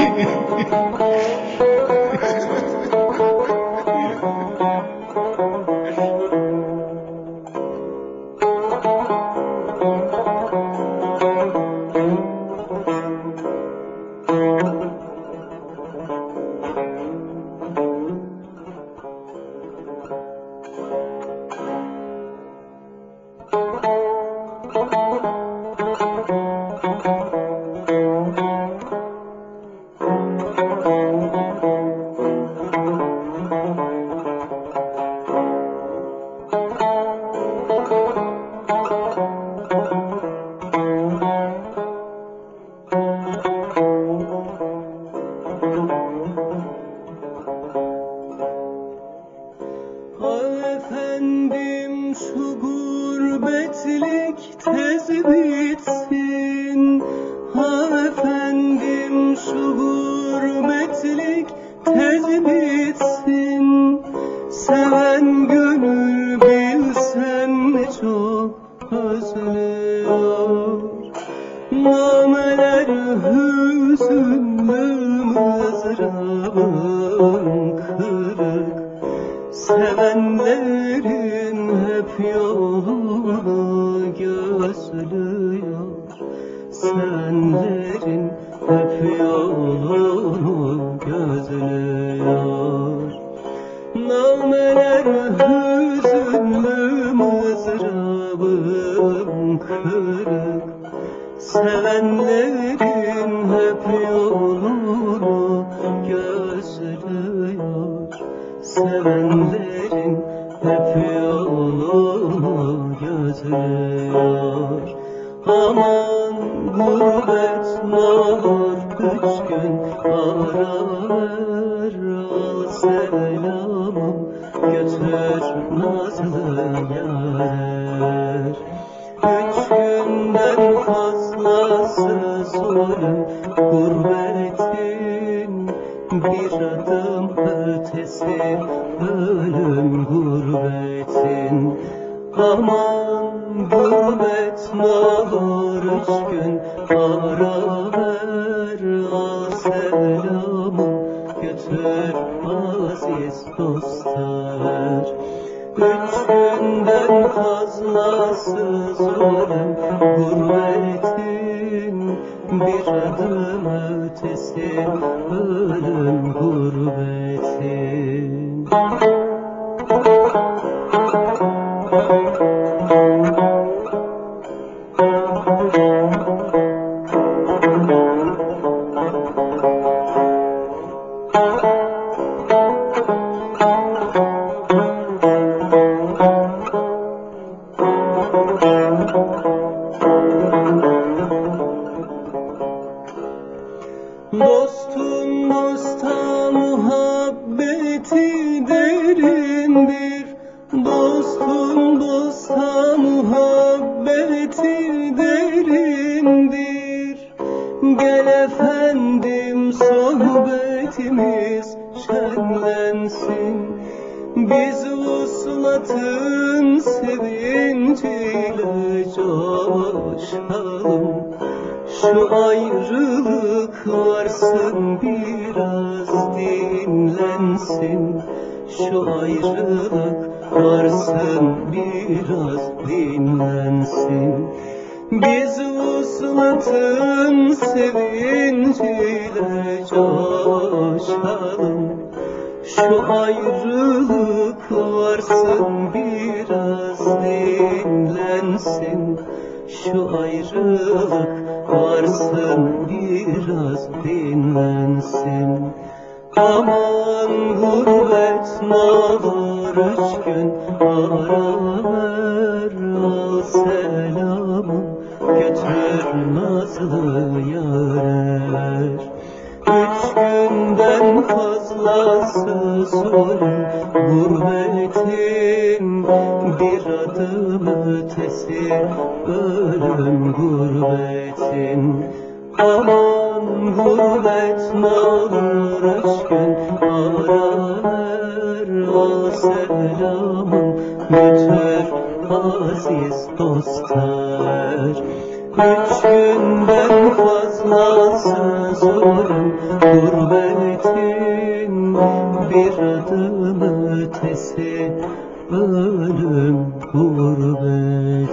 ハハハハ! Bitsin Ha efendim şu gurbetlik tez bitsin Seven gönül bilsen çok özlüyor. Nameler hüzünlü Sevenlerin hep yolunu gözlüyor Nameler hüzünlü mızrabım kırık. Sevenlerin hep yolunu gözlüyor Sevenlerin gurbet ne gün ara ver Al selamım Üç günden fazlası zulüm gurbetin Bir adım ötesi ölüm gurbetin. Aman gurbet üç gün ara ver Al selamı götür aziz dostlar. Üç günden fazlası zulüm. Gurbetin Bir adım ötesi ölüm Dostun dosta muhabbeti derindir. Dostun dosta muhabbeti derindir. Gel efendim sohbetimiz şenlensin. Biz vuslatın sevinciyle coşalım şu ayrılık varsın biraz dinlensin. Şu ayrılık varsın biraz dinlensin. Biz vuslatın sevinciyle coşalım. Şu ayrılık varsın biraz dinlensin Şu ayrılık varsın biraz dinlensin. Aman gurbet ne olur üç gün ara ver Al selamı. Götür nazlı yarer gurbetin Bir adım ötesi ölüm gurbetin Aman gurbet ne olur üç gün ara ver Al selamı götür aziz dostlar. Üç günden fazla Amansız ölüm Gurbetin bir adım ötesi Ölüm gurbet